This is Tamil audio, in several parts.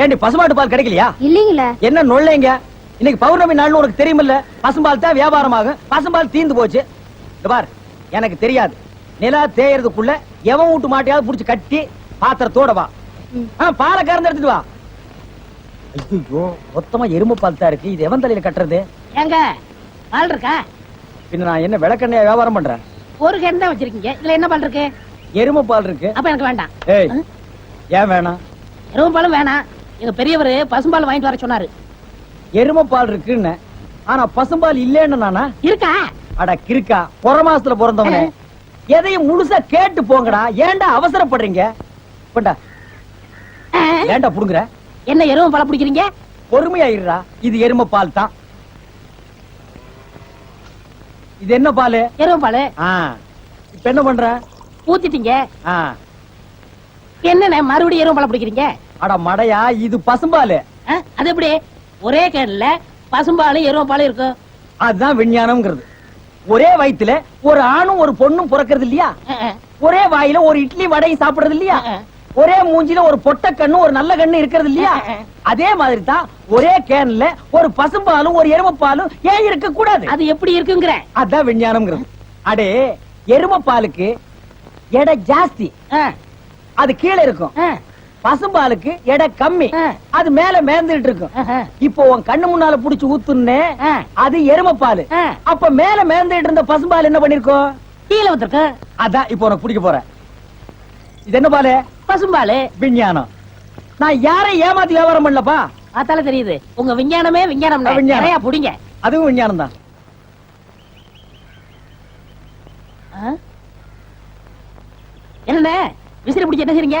ஏண்டி பசுமாட்டு பால் கிடைக்கலையா? இல்லீங்களே. என்ன நொல்லைங்க? இன்னைக்கு பௌர்ணமி நாள்னு உனக்கு தெரியுமில்ல? பசும்பால் தான் வியாபாரமாகும். பசும்பால் தீந்து போச்சு. பார் எனக்கு தெரியாது. நிலா தேயறதுக்குள்ள எவன் வீட்டு மாட்டையாவது புடிச்சு கட்டி பாத்திரத்தோட வா. ஆ, பாலை கறந்து எடுத்துட்டு வா. ஐயோ மொத்தமா எருமை பால் தான் இருக்கு. இது எவன் தலையில கட்டுறது? ஏங்க பால் இருக்கா? பின்ன நான் என்ன விளக்கெண்ணெய் வியாபாரம் பண்றேன்? ஒரு கேன் தான் வச்சிருக்கீங்க. இதுல என்ன பால் இருக்கு? எருமை பால் இருக்கு. அப்ப எனக்கு வேண்டாம். ஏய் ஏன் வேணாம்? எருமை பாலும் வேணாம். எங்க பெரியவர் பசும்பால் வாங்கிட்டு வர சொன்னாரு. எருமை பால் இருக்குன்னு. ஆனா பசும்பால் இல்லேன்னு நானா? இருக்கா? அட கிறுக்கா புற மாசத்துல பிறந்தவனே. எதையும் முழுசா கேட்டு போங்கடா. ஏன்டா அவசரப்படுறீங்க? கொண்டா. ஆ, ஏன்டா புடுங்குற? என்ன எருமை பால் பிடிக்கிறீங்க? பொறுமையா இருடா இது எருமை பால் தான். இது என்ன பால்? எருமை பால். இப்ப என்ன பண்ற? ஊத்திட்டீங்க. ஆ. என்னண்ணே மறுபடியும் எருமை பால் பிடிக்கிறீங்க? அட மடையா இது பசும்பால். அது எப்படி? ஒரே கேன்ல பசும்பாலும் எருமை பாலும் இருக்கும் அதுதான் விஞ்ஞானம்ங்கிறது. ஒரே வயித்துல ஒரு ஆணும் ஒரு பொண்ணும் பிறக்கிறது இல்லையா? ஒரே வாயில ஒரு இட்லி வடையும் சாப்பிடுறது இல்லையா. ஒரே மூஞ்சில ஒரு பொட்ட கண்ணு ஒரு நல்ல கண்ணு இருக்கிறது இல்லையா. அதே மாதிரி தான் ஒரே கேன்ல ஒரு பசும்பாலும் ஒரு எருமைப்பாலும் ஏன் இருக்க கூடாது அது எப்படி இருக்குங்கிற? அதான் விஞ்ஞானம்ங்கிறது. அடே எருமைப்பாலுக்கு எடை ஜாஸ்தி. அது கீழே இருக்கும். பசும்பாலுக்கு எடை கம்மி. அது மேல மேந்துட்டு இருக்கும். இப்போ உன் கண்ணு முன்னால புடிச்சு ஊத்துனே. அது எருமைப்பாலு. ஆ. அப்ப மேல மேந்துட்டு இருந்த பசும்பால் என்ன பண்ணிருக்கோம் கீழே வந்திருக்கு. அதான் இப்போ உனக்கு பிடிக்க போறேன். இது என்ன பாலு? பசும்பாலு. விஞ்ஞானம். நான் யாரையும் ஏமாத்தி வியாபாரம் பண்ணலப்பா. பார்த்தாலே தெரியுது. உங்க விஞ்ஞானமே விஞ்ஞானம். நிறைய புடிங்க. அதுவும் விஞ்ஞானம் தான். என்னண்ணே? விசிறி பிடிச்சி என்ன செய்றீங்க?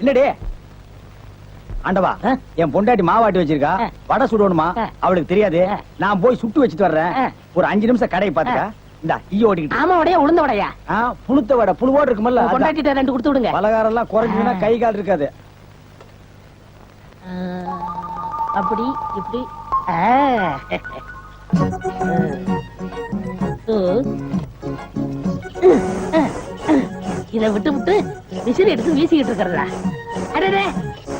இல்லடே ஆண்டவா? என் பொண்டாட்டி மாவாட்டி வச்சிருக்கா. வடை சுடணுமா. அவளுக்கு தெரியாது. நான் போய் சுட்டு வச்சிட்டு வர்றேன். ஒரு அஞ்சு நிமிஷம் கடையை பாத்துக்க இந்த ஈ ஓட்டிக்கிட்டு. ஆமா உடைய உளுந்த உடையா வடை புழுவோடு இருக்குமல்ல. கொண்டாட்டிட்ட ரெண்டு கொடுத்து விடுங்க. பலகாரம் எல்லாம் கை கால் இருக்காது. அப்படி இப்படி. இத விட்டு விட்டு விசிறி எடுத்து வீசிக்கிட்டு இருக்கிறதா? அடடே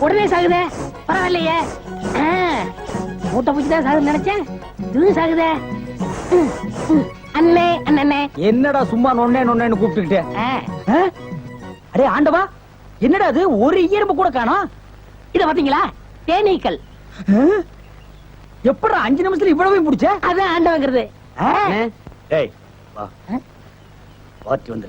உடனே சாகுதே பரவாயில்லையே. மூட்டை பூச்சி தான் சாகுதுன்னு நினைச்சேன். இதுவும் சாகுதே. அண்ணே அண்ணே என்னடா சும்மா நொண்ணே நொண்ணேன்னு கூப்பிட்டுக்கிட்டே? அடே ஆண்டவா என்னடா அது ஒரு ஈரம்பு கூட காணோம். இத பாத்தீங்களா தேனீக்கள். எப்படா அஞ்சு நிமிஷத்துல இவ்வளவு பிடிச்ச? அதான் ஆண்டவங்கிறது. டேய் வா. வாத்தி வந்து.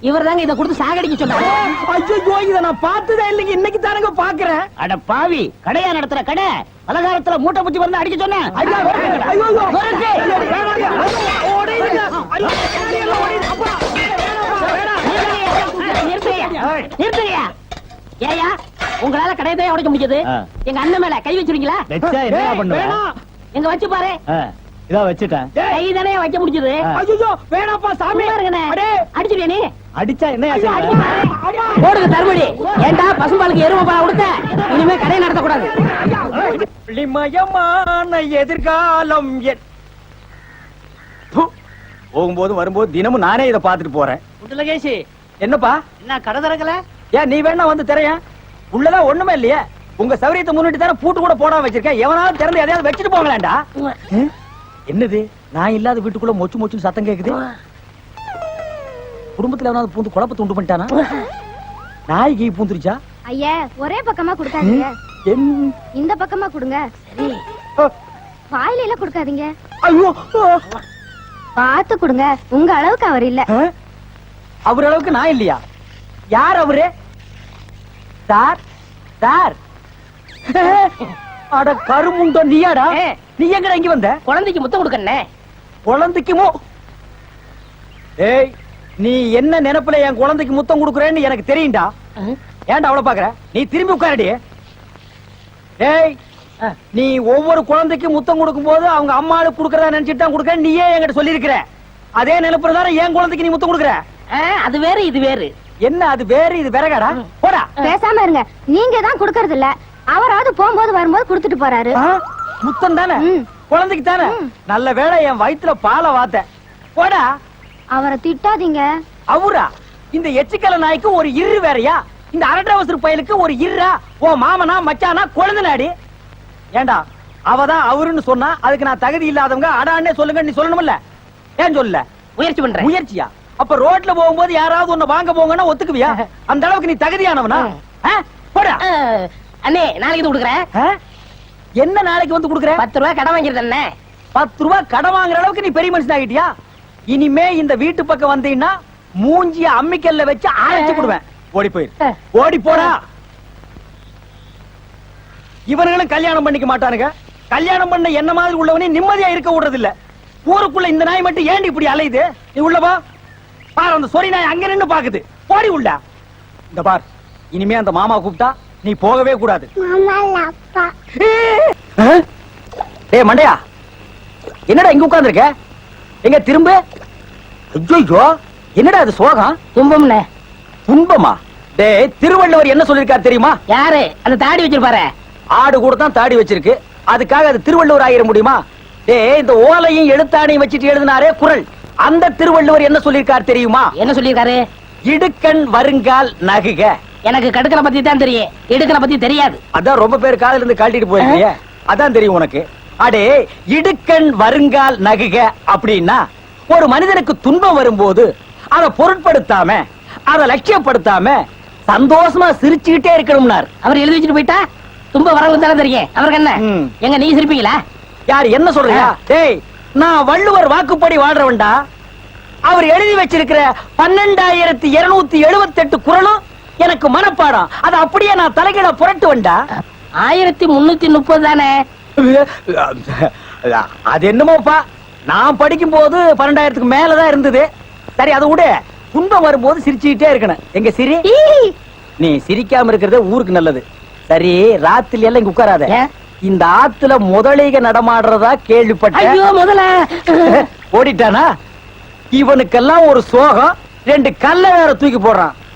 இவர் தாங்க இதை கொடுத்து சாகடிக்க சொன்னாரு ஐயோ இத நான் பார்த்ததே இல்லைங்க இன்னைக்கு தானங்க பாக்குறேன் அட பாவி கடையா நடத்துற கடை பலகாரத்துல மூட்டை பூச்சி வந்து அடிக்க சொன்ன ஐயோ, ஐயோ, ஐயோ. வேணாங்க. ஓடிடுங்க. ஐயோ, எல்லாம் ஓடிடுங்க. அப்பா, வேணாம், வேணாம். நிறுத்துங்க நிறுத்துங்க ஏயா உங்களால கடையதான் உடைக்க முடிஞ்சது ஆ. எங்க அண்ணன் மேல கை வச்சிருக்கீங்களா. எங்க வச்சு பாரு இதா வச்சுட்டேன் கை தானே வைக்க முடிஞ்சது. ஐயோ, வேணாம்ப்பா, சாமி. சும்மா இருங்கண்ணே. அடே. அடிச்சிருவியா நீ அடிச்சா என்ன. போடுங்க தர்மடி. ஏண்டா பசும்பாலுக்கு எருமை பால் கொடுத்த? இனிமே கடையை நடத்தக்கூடாது. ஒளிமயமான எதிர்காலம் என்- ப்பு. போகும்போது வரும்போது தினமும் நானே இதை பார்த்துட்டு போறேன். முத்துலகேஷ் என்னப்பா? என்ன கடை திறக்கல? ஏன் நீ வேணா வந்து திரையன் உள்ளதான் ஒண்ணுமே இல்லையே. உங்க சௌரியத்தை முன்னிட்டு தானே பூட்டு கூட போடாம வச்சிருக்கேன். எவனாவது திறந்து எதையாவது வச்சுட்டு போங்களேன்டா என்னது? நான் இல்லாத வீட்டுக்குள்ள மொச்சு மொச்சுன்னு சத்தம் கேக்குது? குடும்பத்துல எவனாவது பூந்து குழப்பத்தை உண்டு பண்ணிட்டானா? நாய்க்கு பூந்துருச்சா? ஐயா ஒரே பக்கமா கொடுக்காதீங்க. இந்த பக்கமா கொடுங்க. சரி. வாயில எல்லாம் கொடுக்காதீங்க. ஐயோ பார்த்து கொடுங்க. உங்க அளவுக்கு அவர் இல்ல? அவர் அளவுக்கு நான் இல்லையா? யார் அவரு? சார்? சார். அட கருமுண்டோ நீயாடா. நீ எங்கடா இங்க வந்த? குழந்தைக்கு முத்தம் கொடுக்கண்ணே குழந்தைக்குமோ? ஏய் நீ என்ன நினைப்புல என் குழந்தைக்கு முத்தம் கொடுக்குறேன்னு எனக்கு தெரியும்டா. ஏன்டா அவ்வளவு பாக்குற நீ திரும்பி உட்காரடி. ஏய் நீ ஒவ்வொரு குழந்தைக்கு முத்தம் கொடுக்கும் போது அவங்க அம்மாளுக்கு கொடுக்கறதா நினைச்சிட்டு தான் கொடுக்க நீயே என்கிட்ட சொல்லியிருக்கிற. அதே நினைப்புல தானே என் குழந்தைக்கு நீ முத்தம் கொடுக்குற? அது வேறு இது வேறு. என்ன அது வேற இது விறகாடா? போடா. பேசாம இருங்க. நீங்க தான் கொடுக்கறது இல்ல. அவராவது போகும்போது வரும்போது கொடுத்துட்டு போறாரு? முத்தம் தானே. குழந்தைக்கு தானே? நல்ல வேளை என் வயித்துல பாலை வாத்த. போடா. அவரை திட்டாதீங்க. அவரா இந்த எச்சிக்கல நாய்க்கு ஒரு இரு வேறயா? இந்த அரட்டை அவசர பயலுக்கு ஒரு இருரா ஓ மாமனா மச்சானா குழந்தை நாடி. ஏண்டா அவதான் அவருன்னு சொன்னா அதுக்கு நான் தகுதி இல்லாதவங்க அடான்னே சொல்லுங்க நீ சொல்லணும்ல ஏன் சொல்லல? முயற்சி பண்றேன். முயற்சியா? அப்ப ரோட்ல போகும்போது யாராவது உன்னை வாங்க போங்கன்னா ஒத்துக்குவியா? அந்த அளவுக்கு நீ தகுதியானவனா? ஆ? போடா. அண்ணே நாளைக்கு கொடுக்குறேன்? என்ன நாளைக்கு வந்து குடுக்குற பத்து ரூபாய் கடன் வாங்கிருந்தேன் அண்ணே. பத்து ரூபாய் கடன் வாங்குற அளவுக்கு நீ பெரிய மனுஷன் ஆகிட்டியா இனிமே இந்த வீட்டு பக்கம் வந்தீங்கன்னா மூஞ்சிய அம்மிக்கல்ல வச்சு அரைச்சு விடுவேன் ஓடி போயிரு. ஓடி போடா. இவனுங்களும் கல்யாணம் பண்ணிக்க மாட்டானுங்க. கல்யாணம் பண்ண என்ன மாதிரி உள்ளவனே நிம்மதியா இருக்க விடுறது இல்ல ஊருக்குள்ள இந்த நாய் மட்டும் ஏண்டி இப்படி அலையுது? நீ உள்ள வா. பாரு அந்த சொறி நாய் அங்க நின்னு பாக்குது. போடி உள்ள. இந்த பார். இனிமே அந்த மாமா கூப்பிட்டா நீ போகவே கூடாது. டேய் மண்டையா. என்னடா இங்க உட்கார்ந்திருக்க? எங்க திரும்ப? ஐயோ என்னடா இது சோகம்? துன்பம்ண்ணே துன்பமா? டேய் திருவள்ளுவர் என்ன சொல்லிருக்காரு தெரியுமா? யாரு? அந்த தாடி வச்சிருப்பாரு. ஆடு கூட தான் தாடி வச்சிருக்கு. அதுக்காக அது திருவள்ளுவர் ஆயிர முடியுமா? டேய் இந்த ஓலையும் எழுத்தாணையும் வச்சுட்டு எழுதினாரே குரல். அந்த திருவள்ளுவர் என்ன சொல்லிருக்காரு தெரியுமா? என்ன சொல்லியிருக்காரு? இடுக்கண் வருங்கால் நகுக. எனக்கு கடுக்கனை பத்தி தான் தெரியும். இடுக்கனை பத்தி தெரியாது. அதான் ரொம்ப பேர் காதுல இருந்து கழட்டிட்டு போயிருக்கீங்க. அதான் தெரியும் உனக்கு. அடே இடுக்கண் வருங்கால் நகுக அப்படின்னா ஒரு மனிதனுக்கு துன்பம் வரும்போது அதை பொருட்படுத்தாம அதை லட்சியப்படுத்தாம சந்தோஷமா சிரிச்சுக்கிட்டே இருக்கணும்னார். அவர் எழுதி வச்சுட்டு போயிட்டா? தும்ப வரவங்க தானே தெரியும். அவருக்கு என்ன. எங்க நீங்க சிரிப்பீங்களா? யார் என்ன சொல்றியா டேய் நான் வள்ளுவர் வாக்குப்படி வாழ்றவன்டா அவர் எழுதி வச்சிருக்கிற பன்னெண்டாயிரத்தி இருநூத்தி எழுபத்தி எட்டு குரலும் எனக்கு மனப்பாடம். அதை அப்படியே நான் தலைகீழ புரட்டுவன்டா. ஆயிரத்தி முன்னூத்தி முப்பது தானே? அது என்னமோப்பா? நான் படிக்கும் போது பன்னெண்டாயிரத்துக்கு மேலதான் இருந்தது. சரி அதை விட. துன்பம் வரும்போது சிரிச்சுக்கிட்டே இருக்கணும். எங்க சிரி? நீ சிரிக்காம இருக்கிறதே ஊருக்கு நல்லது. சரி ராத்திரி எல்லாம் இங்க உட்காராத? இந்த ஆத்துல முதலீக நடமாடுறதா கேள்விப்பட்டேன் ஐயோ முதல்ல ஓடிட்டானா? இவனுக்கெல்லாம் ஒரு சோகம் ரெண்டு கல்ல வேற தூக்கி போடுறான்.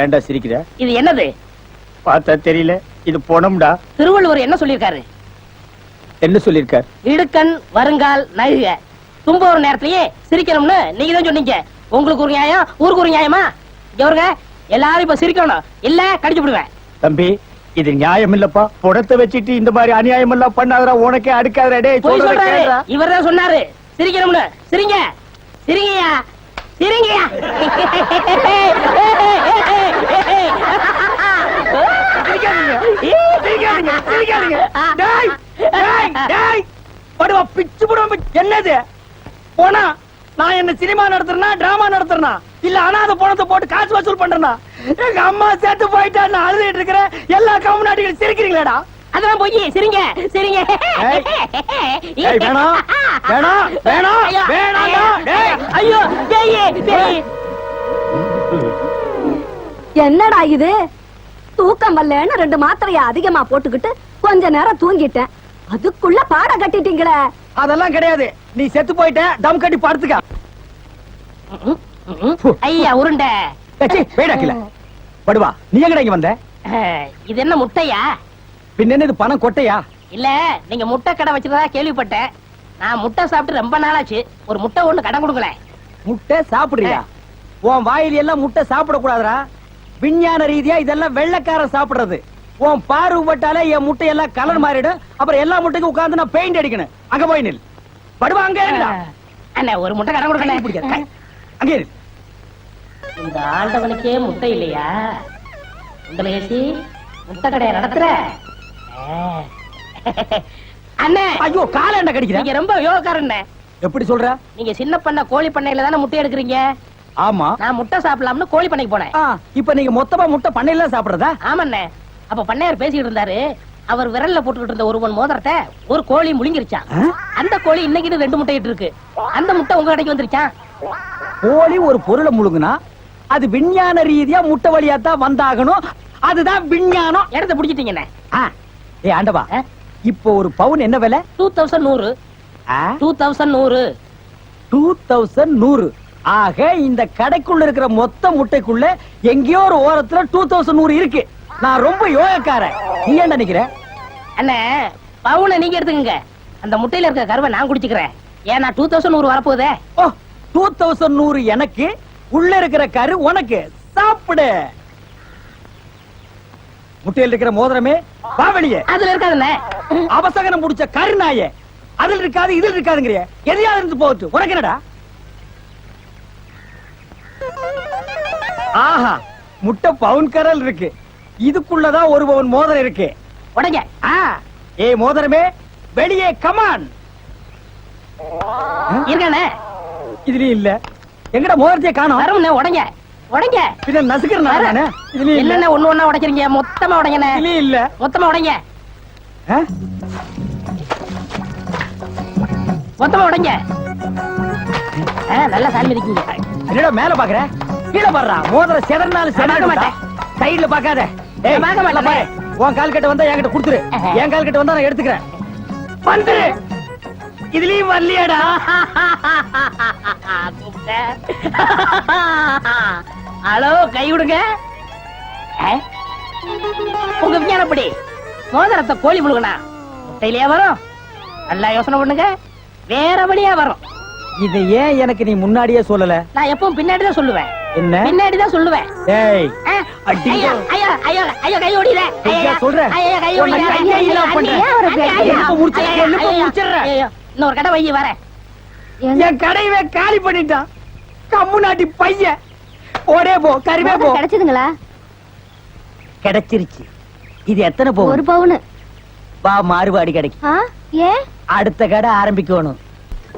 ஏன்டா சிரிக்கிற? இது என்னது? பார்த்தா தெரியல. இது பொணம்டா திருவள்ளுவர் என்ன சொல்லியிருக்காரு? என்ன சொல்லிருக்கார் இடுக்கண் வருங்கால் நகுக தும்ப ஒரு நேரத்திலேயே சிரிக்கணும்னு நீங்க தான் சொன்னீங்க. உங்களுக்கு ஒரு நியாயம் ஊருக்கு ஒரு நியாயமா? இங்க வருங்க எல்லாரும் இப்ப சிரிக்கணும். இல்ல கடிச்சு விடுவேன். தம்பி இது நியாயம் இல்லப்பா. புடத்தை வச்சுட்டு இந்த மாதிரி அநியாயம் எல்லாம் பண்ணாதடா உனக்கே அடுக்காதடா. டேய் போய் சொல்றத சொல்றாரு. கேளுடா. இவர் தான் சொன்னாரு. சிரிக்கணும்னு. சிரிங்க. சிரிங்கயா சிரிங்கயா பிச்சு என்னது? போனா நான் என்ன சினிமா நடத்துறனா டிராமா நடத்துறனா? இல்ல அனாதை பணத்தை போட்டு காசு வசூல் பண்றேனா? எங்க அம்மா சேர்த்து போயிட்டா நான் அழுதுட்டு இருக்கிறேன். எல்லா கம்முனாட்டிகள் சிரிக்கிறீங்களாடா? அதெல்லாம் போய் சிரிங்க. சிரிங்க. வேணாம், வேணாம், வேணாம், ஐயோ, வேணாம்டா, டேய். ஐயோ பேய் பேய். என்னடா இது? தூக்கம் வரலன்னு ரெண்டு மாத்திரைய அதிகமா போட்டுக்கிட்டு கொஞ்ச நேரம் தூங்கிட்டேன். அதுக்குள்ள பாட கட்டிட்டீங்களே. அதெல்லாம் கிடையாது. நீ செத்து போயிட்ட தம் கட்டி படுத்துக்க. ஐயா உருண்டை. கீழே. படுவா. நீ எங்கடா இங்க வந்த? இது என்ன முட்டையா? பின்ன என்ன இது பணம் கொட்டையா? இல்ல நீங்க முட்டை கடை வச்சிருந்தா கேள்விப்பட்டேன். நான் முட்டை சாப்பிட்டு ரொம்ப நாளாச்சு. ஒரு முட்டை ஒண்ணு கடன் கொடுங்களேன். முட்டை சாப்பிடுறியா? உன் வாயில எல்லாம் முட்டை சாப்பிட கூடாதுடா விஞ்ஞான ரீதியா இதெல்லாம் வெள்ளைக்காரன் சாப்பிடுறது. உன் பார்வைப்பட்டாலே என் முட்டை எல்லாம் கலர் மாறிடும். அப்புறம் எல்லா முட்டைக்கும் உட்கார்ந்து நான் பெயிண்ட் அடிக்கணும். அங்க போய் நில். படுவா அங்க. அண்ணா ஒரு முட்டை கடன் கை பிடிக்காத. அங்கே. இந்த ஆண்டவனுக்கே முட்டை இல்லையா? உங்களை ஏசி முட்டை கடையை நடத்துற. அண்ணே. ஐயோ கால என்ன கடிக்கிற? நீங்க ரொம்ப யோகக்காரண்ணே எப்படி சொல்ற? நீங்க சின்ன பண்ண கோழி பண்ணையில தானே முட்டை எடுக்கிறீங்க? ஆமா. நான் முட்டை சாப்பிடலாம்னு கோழி பண்ணைக்கு போனேன். இப்ப நீங்க மொத்தமா முட்டை பண்ணையில சாப்பிடுறதா? ஆமாண்ணே. அப்ப பண்ணையார் பேசிட்டு இருந்தாரு. அவர் விரல்ல போட்டுக்கிட்டு இருந்த ஒருவன் மோதிரத்தை ஒரு கோழி முழுங்கிருச்சான்? அந்த கோழி இன்னைக்கு ரெண்டு முட்டை இருக்கு. அந்த முட்டை உங்க கடைக்கு வந்துருச்சான் கோழி ஒரு பொருளை முழுங்குனா அது விஞ்ஞான ரீதியா முட்டை வழியா தான் வந்தாகணும். அதுதான் விஞ்ஞானம். இடத்த பிடிச்சிட்டீங்கண்ணே. ஏய் ஆண்டவா. இப்போ ஒரு பவுன் என்ன விலை? டூ தௌசண்ட் நூறு. டூ தௌசண்ட் நூறு. டூ தௌசண்ட் நூறு. ஆக இந்த கடைக்குள்ள இருக்கிற மொத்த முட்டைக்குள்ள எங்கேயோ ஒரு ஓரத்துல டூ தௌசண்ட் நூறு இருக்கு. நான் ரொம்ப யோகக்காரன். நீ என்ன நினைக்கிற? அண்ணே பவுனை நீங்க எடுத்துக்கங்க. அந்த முட்டையில இருக்க கருவை நான் குடிச்சுக்கிறேன். ஏன்னா டூ தௌசண்ட் நூறு வரப்போகுதே. ஓ டூ தௌசண்ட் நூறு எனக்கு. உள்ள இருக்கிற கரு உனக்கு. சாப்பிடு. முட்டையில் இருக்கிற மோதிரமே வா வெளியே. அதுல இருக்காதுண்ணே அவசகனம் முடிச்ச கருநாயே. அதில் இருக்காது இதில் இருக்காதுங்கிறிய. எதையாவது இருந்து போகுது உனக்கு என்னடா? ஆஹா முட்டை பவுன் கரல் இருக்கு. இதுக்குள்ளதான் ஒரு பவுன் மோதிரம் இருக்கு. உடைங்க. ஏய் மோதிரமே வெளியே கமான் இருக்கானே? இதுலயும் இல்ல. எங்கடா மோதிரத்தையே காணோம்? உடைங்க. உடைங்க. பின்ன நசுக்கிறேன் நானு. இல்ல. ஒண்ணு ஒண்ணா உடைக்கிறீங்க? மொத்தமா உடைங்கண்ணே. இதுலயும் இல்ல. மொத்தமா உடைங்க? மொத்தமா உடைங்க. நல்லா சாமி இருக்கீங்க. என்னடா மேல பாக்குற? கீழே பாடுறா. மோதிரம் செதறினாலும் செதற மாட்டேன். சைடுல பாக்காத. ஏய், பார்க்க மாட்டேன். உன் கால் கட்ட வந்தா என்கிட்ட கொடுத்துரு. என் கால் கட்ட வந்தா நான் எடுத்துக்கிறேன். வந்துரு. இதுலயும் வரலையாடா. ஹலோ கை விடுங்க? உங்க விஞ்ஞானப்படி மோதிரத்தை கோழி முழுகனா முட்டையிலேயே வரும். நல்லா யோசனை பண்ணுங்க. வேற வழியா வரும். இதை ஏன் எனக்கு நீ முன்னாடியே சொல்லல? நான் எப்பவும் பின்னாடி தான் சொல்லுவேன். என்ன? பின்னாடி தான் சொல்லுவேன். ஏய். ஐயோ ஐயோ ஐயோ ஐயோ கை ஓடில. ஐயா, சொல்றேன். ஐயோ கை ஓடில. கையே இல்லாம பண்றேன். இன்னொரு கடை வை வரேன். என் கடையவே காலி பண்ணிட்டான். கம்மு நாட்டி பையன். ஓடே போ கருவே போ. கிடைச்சதுங்களா? கிடைச்சிருச்சு. இது எத்தனை ஒரு போகும் பவுனு. வா மாறுபாடி கிடைக்கும். ஏன்? அடுத்த கடை ஆரம்பிக்கணும்.